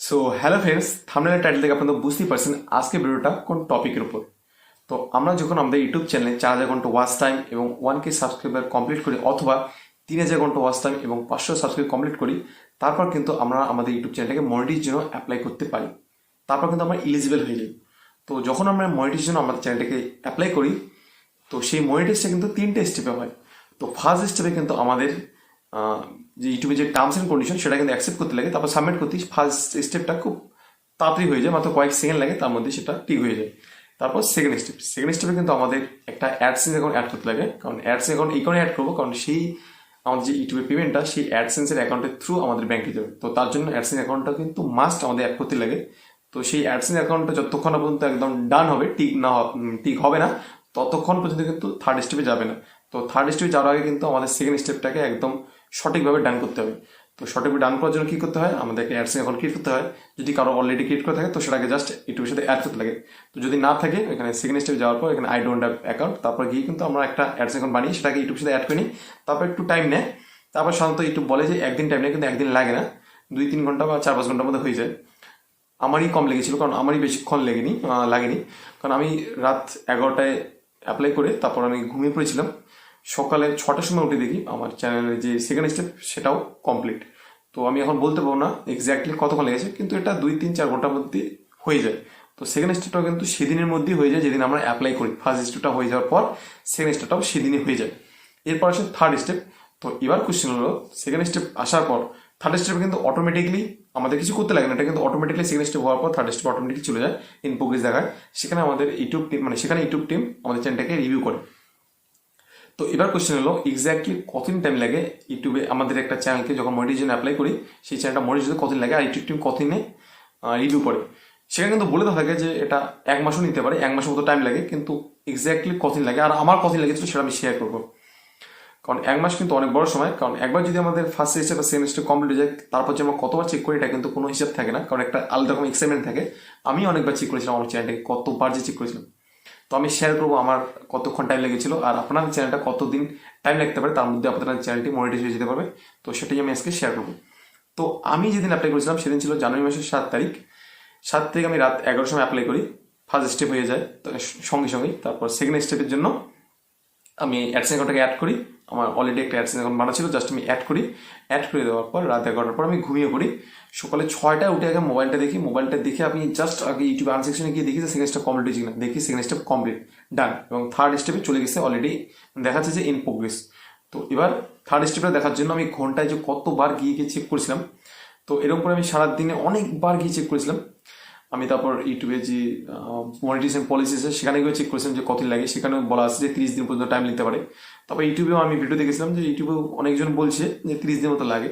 So hello friends থামনেলের title থেকে আপনারা বুঝতেই পারছেন আজকে ভিডিওটা কোন টপিকের উপর। তো আমরা যখন আমাদের ইউটিউব চ্যানেলে চার হাজার ঘণ্টা ওয়াচ টাইম এবং ওয়ান কে সাবস্ক্রাইবার কমপ্লিট করি অথবা তিন হাজার ঘণ্টা ওয়াচ টাইম এবং পাঁচশো সাবস্ক্রাইব কমপ্লিট করি, তারপর কিন্তু আমরা আমাদের ইউটিউব চ্যানেলটাকে মনিটির জন্য অ্যাপ্লাই করতে পারি। তারপর কিন্তু আমরা ইলিজিবল হয়ে যাই। তো যখন আমরা মনিটির জন্য আমাদের চ্যানেলটাকে অ্যাপ্লাই করি, তো সেই মনিটাইজটা কিন্তু তিনটে স্টেপে হয়। তো ফার্স্ট স্টেপে কিন্তু আমাদের যে ইউটিউবে যে টার্মস অ্যান্ড কন্ডিশন সেটা কিন্তু অ্যাকসেপ্ট করতে লাগে, তারপর সাবমিট করতে ফার্স্ট স্টেপটা খুব তাড়াতাড়ি হয়ে যায়, মাত্র কয়েক সেকেন্ড লাগে, তার মধ্যে সেটা ঠিক হয়ে যায়। তারপর সেকেন্ড স্টেপ সেকেন্ড স্টেপে কিন্তু আমাদের একটা অ্যাডসেন্স অ্যাকাউন্ট অ্যাড করতে লাগে, কারণ অ্যাডসেন্স অ্যাকাউন্ট এই কারণে অ্যাড করব, কারণ সেই আমাদের যে ইউটিউবের পেমেন্টটা সেই অ্যাডসেন্সের অ্যাকাউন্টের থ্রু আমাদের ব্যাংকে যাবে। তো তার জন্য অ্যাডসেন্স অ্যাকাউন্টটা কিন্তু মাস্ট আমাদের অ্যাড করতে লাগে। তো সেই অ্যাডসেন্স অ্যাকাউন্টটা যতক্ষণ পর্যন্ত একদম ডান হবে, ঠিক না ঠিক হবে না, ততক্ষণ পর্যন্ত কিন্তু থার্ড স্টেপে যাবে না। তো থার্ড স্টেপে যাওয়ার আগে কিন্তু আমাদের সেকেন্ড স্টেপটাকে একদম সঠিকভাবে ডান করতে হবে। তো সঠিকভাবে ডান করার জন্য কী করতে হয়? আমাদেরকে অ্যাডসেন্স অ্যাকাউন্ট ক্রিয়েট করতে হয়। যদি কারও অলরেডি ক্রিয়েট করে থাকে, তো সেটাকে জাস্ট ইউটিউবের সাথে অ্যাড করতে লাগে। তো যদি না থাকে, এখানে সেকেন্ড স্টেপ যাওয়ার পর এখানে আই ডোন্ট হ্যাভ অ্যাকাউন্ট তারপর গিয়ে কিন্তু আমরা একটা অ্যাডসেন্স অ্যাকাউন্ট বানিয়ে সেটাকে ইউটিউবের সাথে অ্যাড করে। নিই তারপর একটু টাইম নেয়। তারপর সাধারণত ইউটিউব বলে যে একদিন টাইম নেয়, কিন্তু একদিন লাগে না। দুই, তিন ঘণ্টা বা চার, পাঁচ ঘণ্টার মধ্যে হয়ে যায়। আমারই কম লেগেছিল, কারণ আমারই বেশিক্ষণ লেগেনি লাগেনি। কারণ আমি রাত এগারোটায় অ্যাপ্লাই করে তারপর আমি ঘুমিয়ে পড়েছিলাম। সকালে ছটার সময় উঠে দেখি আমার চ্যানেলের যে সেকেন্ড স্টেপ সেটাও কমপ্লিট তো আমি এখন বলতে পারব না এক্স্যাক্টলি কতক্ষণ লেগেছে, কিন্তু এটা দুই, তিন, চার ঘণ্টার মধ্যে হয়ে যায়। তো সেকেন্ড স্টেপটাও কিন্তু সেদিনের মধ্যেই হয়ে যায়, যেদিন আমরা অ্যাপ্লাই করি। ফার্স্ট স্টেপটা হয়ে যাওয়ার পর সেকেন্ড স্টেপটাও সেদিনই হয়ে যায়। এরপর আসে থার্ড স্টেপ তো এবার কোশ্চেন হলো সেকেন্ড স্টেপ আসার পর থার্ড স্টেপ কিন্তু অটোমেটিকলি আমাদের কিছু করতে লাগে না। এটা কিন্তু অটোমেটিকলি সেকেন্ড স্টেপ হওয়ার পর থার্ড স্টেপ অটোমেটিকলি চলে যায় ইন প্রোগ্রেস দেখায়। সেখানে আমাদের ইউটিউব টিম মানে সেখানে ইউটিউব টিম আমাদের চ্যানেলটাকে রিভিউ করে। তো এবার কোয়েশ্চেন হলো এক্স্যাক্টলি কতদিন টাইম লাগে ইউটিউবে আমাদের একটা চ্যানেলকে যখন মনিটাইজেশন অ্যাপ্লাই করি, সেই চ্যানেলটা মনিটাইজেশন কতদিন লাগে আর ইউটিউব টিম কতদিনে রিভিউ করে? সেখানে কিন্তু বলে থাকে যে এটা এক মাসও নিতে পারে, এক মাসের মতো টাইম লাগে, কিন্তু এক্স্যাক্টলি কতদিন লাগে আর আমার কতদিন লেগেছিল সেটা আমি শেয়ার করব। কারণ এক মাস কিন্তু অনেক বড় সময়। কারণ একবার যদি আমাদের ফার্স্ট সেমিস্টার বা সেমিস্টার কমপ্লিট হয়ে যায়, তারপর যে আমরা কতবার চেক করি, এটা কিন্তু কোনো হিসাব থাকে না। কারণ একটা আলাদা রকম এক্সাইটমেন্ট থাকে। আমি অনেকবার চেক করেছিলাম আমার চ্যানেলটাকে কতবার যে চেক করেছিলাম। তো আমি শেয়ার করব আমার কতক্ষণ টাইম লেগেছিল আর আপনার চ্যানেলটা কতদিন টাইম লাগতে পারে, তার মধ্যে আপনার চ্যানেলটি মনিটাইজ হয়ে যেতে পারবে। তো সেটাই আমি আজকে শেয়ার করব। তো আমি যেদিন অ্যাপ্লাই করেছিলাম, সেদিন ছিল জানুয়ারি মাসের সাত তারিখ। সাত তারিখ আমি রাত এগারোর সময় অ্যাপ্লাই করি। ফার্স্ট স্টেপ হয়ে যায়। সঙ্গে সঙ্গেই তারপর সেকেন্ড স্টেপের জন্য আমি অ্যাকাউন্টটাকে অ্যাড করি। আমার অলরেডি একটা অ্যাডসেন্স অ্যাকাউন্ট বানা ছিল জাস্ট আমি অ্যাড করি। অ্যাড করে দেওয়ার পর রাত এগারোটার পর আমি ঘুমিয়ে পড়ি। সকালে ছয়টায় উঠে আগে মোবাইলটা দেখি। মোবাইলটা দেখে আমি জাস্ট আগে ইউটিউব আনসেকশনে গিয়ে দেখি যে সেকেন্ড স্টেপ কমপ্লিট হয়েছে কিনা। দেখি সেকেন্ড স্টেপ কমপ্লিট ডান এবং থার্ড স্টেপে চলে গেছে অলরেডি দেখাচ্ছে যে ইন প্রোগ্রেস তো এবার থার্ড স্টেপটা দেখার জন্য আমি ঘন্টায় যে কতবার গিয়ে গিয়ে চেক করেছিলাম, তো এরকম করে আমি সারাদিনে অনেকবার গিয়ে চেক করেছিলাম। আমি তারপর ইউটিউবে যে মনিটাইজেশন পলিসি আছে সেখানে গিয়ে চেক করেছিলাম যে কতদিন লাগে। সেখানেও বলা আছে যে তিরিশ দিন পর্যন্ত টাইম নিতে পারে। তারপর ইউটিউবেও আমি ভিডিও দেখেছিলাম যে ইউটিউবেও অনেকজন বলছে যে তিরিশ দিন মতো লাগে।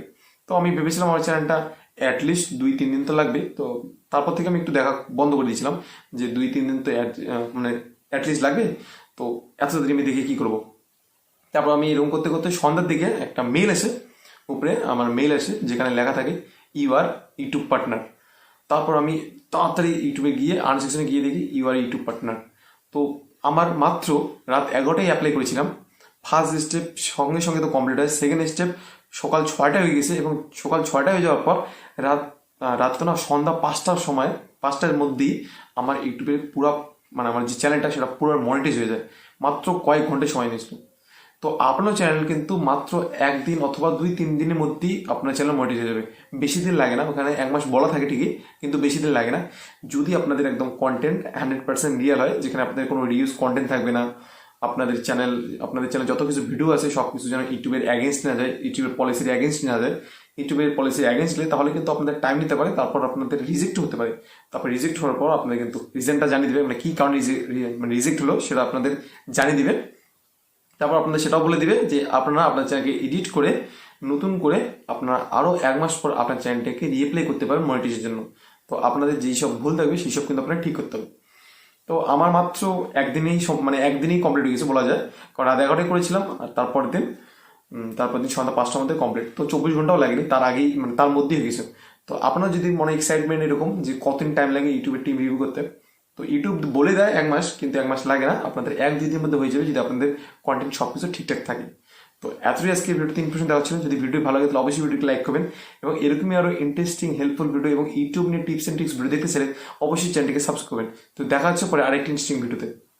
তো আমি ভেবেছিলাম আমার চ্যানেলটা অ্যাটলিস্ট দুই, তিন দিন তো লাগবে। তো তারপর থেকে আমি একটু দেখা বন্ধ করে দিয়েছিলাম যে দুই, তিন দিন তো মানে অ্যাটলিস্ট লাগবে। তো এত তাড়াতাড়ি আমি দেখে কী করব? তারপর আমি এরকম করতে করতে সন্ধ্যার দিকে একটা মেল এসে, উপরে আমার মেল আসে যেখানে লেখা থাকে ইউ আর ইউটিউব পার্টনার তারপর আমি তাড়াতাড়ি ইউটিউবে গিয়ে আর্ন সেকশনে গিয়ে দেখি ইউ আর ইউটিউব পার্টনার। তো আমার মাত্র রাত এগারোটায় অ্যাপ্লাই করেছিলাম। ফার্স্ট স্টেপ সঙ্গে সঙ্গে তো কমপ্লিট হয়। সেকেন্ড স্টেপ সকাল ছয়টা হয়ে গেছে এবং সকাল ছয়টা হয়ে যাওয়ার পর রাত রাত না সন্ধ্যা পাঁচটার সময়, পাঁচটার মধ্যেই আমার ইউটিউবের পুরো মানে আমার যে চ্যানেলটা সেটা পুরো মনিটাইজ হয়ে যায়। মাত্র কয়েক ঘণ্টা সময় নিয়েছিল। তো আপনার চ্যানেল কিন্তু মাত্র একদিন অথবা দুই, তিন দিনের মধ্যেই আপনার চ্যানেল মনিটাইজ হয়ে যাবে। বেশি দিন লাগে না, ওখানে এক মাস বলা থাকে ঠিকই, কিন্তু বেশি দিন লাগে না। যদি আপনাদের একদম কন্টেন্ট হান্ড্রেড পার্সেন্ট রিয়েল হয়, যেখানে আপনাদের কোনো রিউজ কন্টেন্ট থাকবে না, আপনাদের চ্যানেল আপনাদের চ্যানেল যত কিছু ভিডিও আছে, সব কিছু যেন ইউটিউবের অ্যাগেনস্ট না যায়, ইউটিউবের পলিসির অ্যাগেনস্ট না যায়, ইউটিউবের পলিসির অ্যাগেনস্ট হলে তাহলে কিন্তু আপনাদের টাইম নিতে পারে, তারপর আপনাদের রিজেক্ট হতে পারে। তারপর রিজেক্ট হওয়ার পর আপনাদের কিন্তু রিজনটা জানিয়ে দেবে মানে কী কারণে মানে রিজেক্ট হলো সেটা আপনাদের জানিয়ে দিবে। তারপর আপনাদের সেটাও বলে দিবে যে আপনারা আপনার চ্যানেলকে এডিট করে, নতুন করে আপনারা আরও এক মাস পর আপনার চ্যানেলটাকে রিপ্লে করতে পারবেন মনিটাইজের জন্য। তো আপনাদের যেই সব ভুল থাকবে সেই সব কিন্তু আপনারা ঠিক করতে হবে। তো আমার মাত্র একদিনেই সব মানে একদিনেই কমপ্লিট হয়ে গেছে বলা যায়। কারণ রাত এগারোটায় করেছিলাম, আর তারপর দিন তারপর দিন সন্ধ্যা পাঁচটার মধ্যে কমপ্লিট তো চব্বিশ ঘন্টাও লাগেনি, তার আগেই মানে তার মধ্যেই হয়ে গেছে। তো আপনার যদি মনে এক্সাইটমেন্ট এরকম যে কতদিন টাইম লাগে ইউটিউবের টিম রিভিউ করতে তো ইউটিউব বলে দেয় এক মাস, কিন্তু এক মাস লাগে না। আপনাদের এক দুই দিনের মধ্যে হয়ে যাবে যদি আপনাদের কন্টেন্ট সব কিছু ঠিকঠাক থাকে। তো এতই আজকে ভিডিওতে ইনফরমেশন দেওয়া ছিল। যদি ভিডিও ভালো লাগে, তাহলে অবশ্যই ভিডিওটি লাইক করবেন। এবং এরকমই আরও ইন্টারেস্টিং হেল্পফুল ভিডিও এবং ইউটিউব নিয়ে টিপস অ্যান্ড ট্রিক্স ভিডিও দেখতে চাইলে অবশ্যই চ্যানেলটিকে সাবস্ক্রাইব করবেন। তো দেখা হচ্ছে পরে আরেকটি ইন্টারেস্টিং ভিডিওতে